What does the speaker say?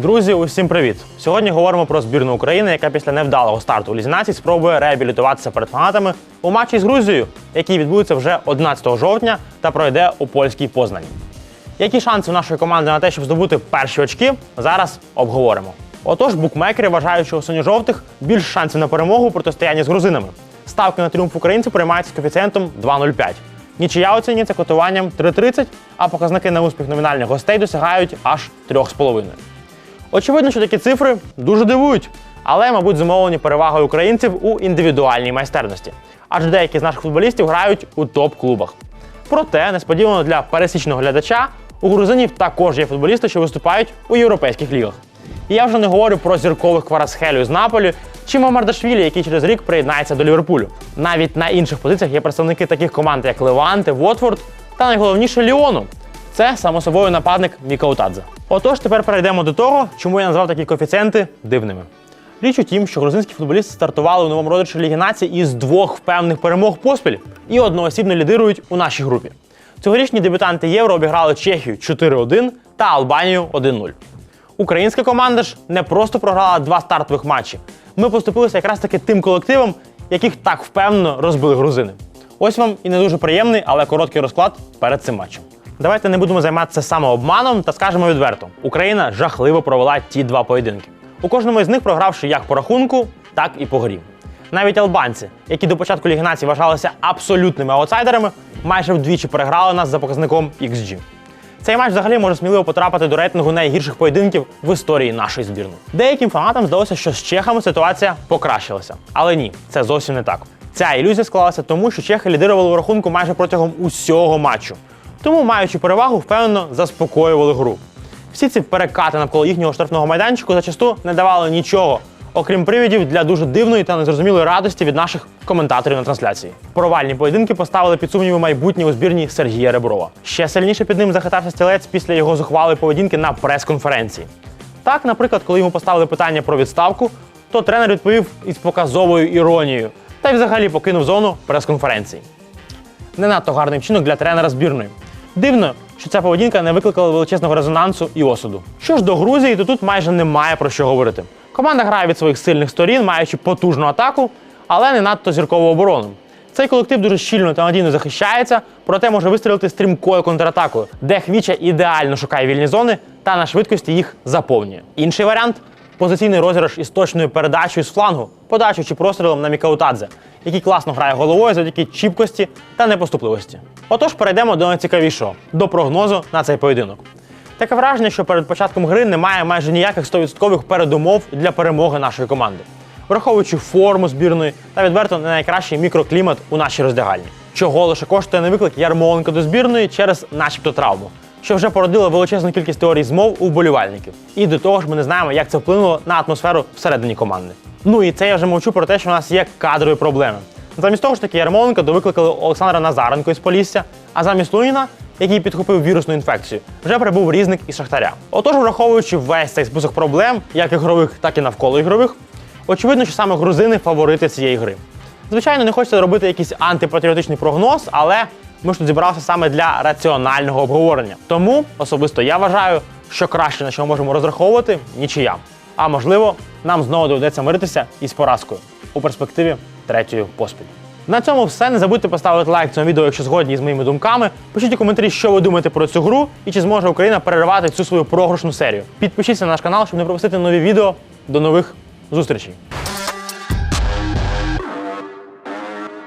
Друзі, усім привіт! Сьогодні говоримо про збірну України, яка після невдалого старту у Лізі націй спробує реабілітуватися перед фанатами у матчі з Грузією, який відбудеться вже 11 жовтня та пройде у польській Познані. Які шанси у нашої команди на те, щоб здобути перші очки, зараз обговоримо. Отож, букмекери вважають, що у синьо-жовтих більш шансів на перемогу у протистоянні з грузинами. Ставки на тріумф українців приймаються з коефіцієнтом 2,05. Нічия оцінюється котуванням 3,30, а показники на успіх номінальних гостей досягають аж 3,5. Очевидно, що такі цифри дуже дивують, але, мабуть, зумовлені перевагою українців у індивідуальній майстерності. Адже деякі з наших футболістів грають у топ-клубах. Проте, несподівано для пересічного глядача, у грузинів також є футболісти, що виступають у європейських лігах. І я вже не говорю про зіркових Кварасхелю з Наполі чи Мамардашвілі, який через рік приєднається до Ліверпулю. Навіть на інших позиціях є представники таких команд, як Леванте, Вотфорд та найголовніше Ліону. Це само собою нападник Міка Утадзе. Отож, тепер перейдемо до того, чому я назвав такі коефіцієнти дивними. Річ у тім, що грузинські футболісти стартували у новому родичі Ліги націй із двох впевнених перемог поспіль і одноосібно лідирують у нашій групі. Цьогорічні дебютанти Євро обіграли Чехію 4-1 та Албанію 1-0. Українська команда ж не просто програла два стартових матчі. Ми поступилися якраз таки тим колективом, яких так впевнено розбили грузини. Ось вам і не дуже приємний, але короткий розклад перед цим матчем. Давайте не будемо займатися самообманом та скажемо відверто: Україна жахливо провела ті два поєдинки. У кожному із них програвши як по рахунку, так і по грі. Навіть албанці, які до початку Ліги націй вважалися абсолютними аутсайдерами, майже вдвічі переграли нас за показником XG. Цей матч взагалі може сміливо потрапити до рейтингу найгірших поєдинків в історії нашої збірної. Деяким фанатам здалося, що з чехами ситуація покращилася. Але ні, це зовсім не так. Ця ілюзія склалася тому, що чехи лідирували у рахунку майже протягом усього матчу. Тому, маючи перевагу, впевнено заспокоювали гру. Всі ці перекати навколо їхнього штрафного майданчику зачасту не давали нічого, окрім привідів для дуже дивної та незрозумілої радості від наших коментаторів на трансляції. Провальні поєдинки поставили під сумніви майбутнє у збірні Сергія Реброва. Ще сильніше під ним захитався стілець після його зухвалої поведінки на прес-конференції. Так, наприклад, коли йому поставили питання про відставку, то тренер відповів із показовою іронією та й взагалі покинув зону прес-конференції. Не надто гарний вчинок для тренера збірної. Дивно, що ця поведінка не викликала величезного резонансу і осуду. Що ж до Грузії, то тут майже немає про що говорити. Команда грає від своїх сильних сторін, маючи потужну атаку, але не надто зіркову оборону. Цей колектив дуже щільно та надійно захищається, проте може вистрілити стрімкою контратакою, де Хвіча ідеально шукає вільні зони та на швидкості їх заповнює. Інший варіант позиційний розіграш із точною передачею з флангу, подачу чи прострілом на Мікаутадзе, який класно грає головою завдяки чіпкості та непоступливості. Отож, перейдемо до найцікавішого до прогнозу на цей поєдинок. Таке враження, що перед початком гри немає майже ніяких 100% передумов для перемоги нашої команди, враховуючи форму збірної та відверто не найкращий мікроклімат у нашій роздягальні. Чого лише коштує не виклик Ярмоленка до збірної через начебто травму, що вже породило величезну кількість теорій змов у вболівальників. І до того ж, ми не знаємо, як це вплинуло на атмосферу всередині команди. Ну і це я вже мовчу про те, що у нас є кадрові проблеми. Замість того ж таки Ярмоленка довикликали Олександра Назаренко із Полісся, а замість Луніна, який підхопив вірусну інфекцію, вже прибув різник із Шахтаря. Отож, враховуючи весь цей список проблем, як ігрових, так і навколо ігрових, очевидно, що саме грузини фаворити цієї гри. Звичайно, не хочеться робити якийсь антипатріотичний прогноз, але ми ж тут зібралися саме для раціонального обговорення. Тому особисто я вважаю, що краще на що ми можемо розраховувати нічия. А можливо, нам знову доведеться миритися із поразкою у перспективі третьої поспіль. На цьому все. Не забудьте поставити лайк цьому відео, якщо згодні з моїми думками. Пишіть у коментарі, що ви думаєте про цю гру і чи зможе Україна переривати цю свою програшну серію. Підпишіться на наш канал, щоб не пропустити нові відео. До нових зустрічей!